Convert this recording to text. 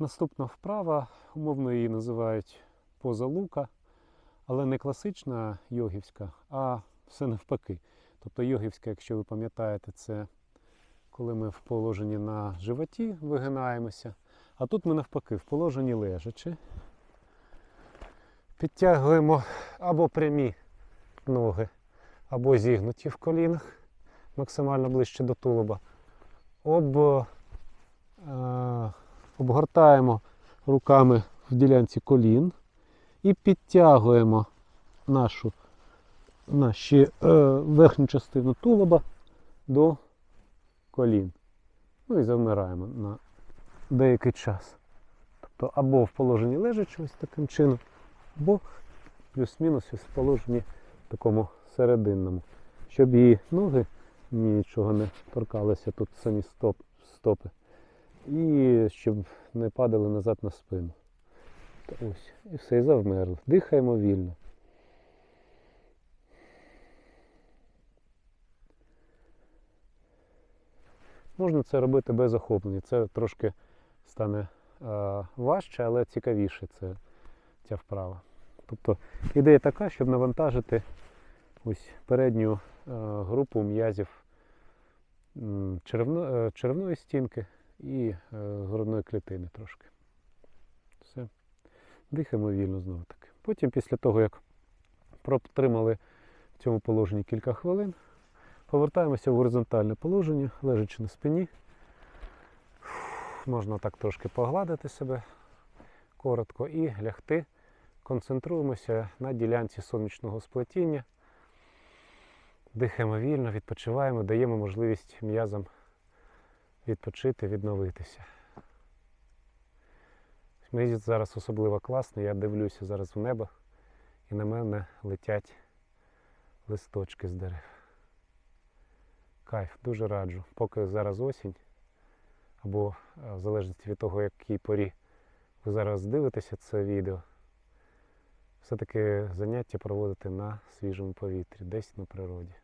Наступна вправа, умовно її називають поза лука, але не класична йогівська, а все навпаки. Тобто йогівська, якщо ви пам'ятаєте, це коли ми в положенні на животі вигинаємося, а тут ми навпаки в положенні лежачи. Підтягуємо або прямі ноги, або зігнуті в колінах, максимально ближче до тулуба. Об, обгортаємо руками в ділянці колін і підтягуємо нашу наші, е, верхню частину тулуба до колін. Ну і завмираємо на деякий час. Тобто або в положенні лежачи ось таким чином, або плюс-мінус в положенні такому серединному, щоб її ноги нічого не торкалися тут самі стоп, стопи. І щоб не падали назад на спину. Ось, і все, і завмерли. Дихаємо вільно. Можна це робити без охоплення. Це трошки стане е, важче, але цікавіше це ця вправа. Тобто ідея така, щоб навантажити ось передню е, групу м'язів черевно, е, черевної стінки і е, грудної клітини трошки. Все. Дихаємо вільно знову таки. Потім, після того, як протримали в цьому положенні кілька хвилин, повертаємося в горизонтальне положення, лежачи на спині. Можна так трошки погладити себе коротко і лягти. Концентруємося на ділянці сонячного сплетіння. Дихаємо вільно, відпочиваємо, даємо можливість м'язам відпочити, відновитися. Мені зараз особливо класно, я дивлюся зараз в небо і на мене летять листочки з дерев. Кайф, дуже раджу. Поки зараз осінь, або е, в залежності від того, якій порі ви зараз дивитеся це відео, все-таки заняття проводити на свіжому повітрі, десь на природі.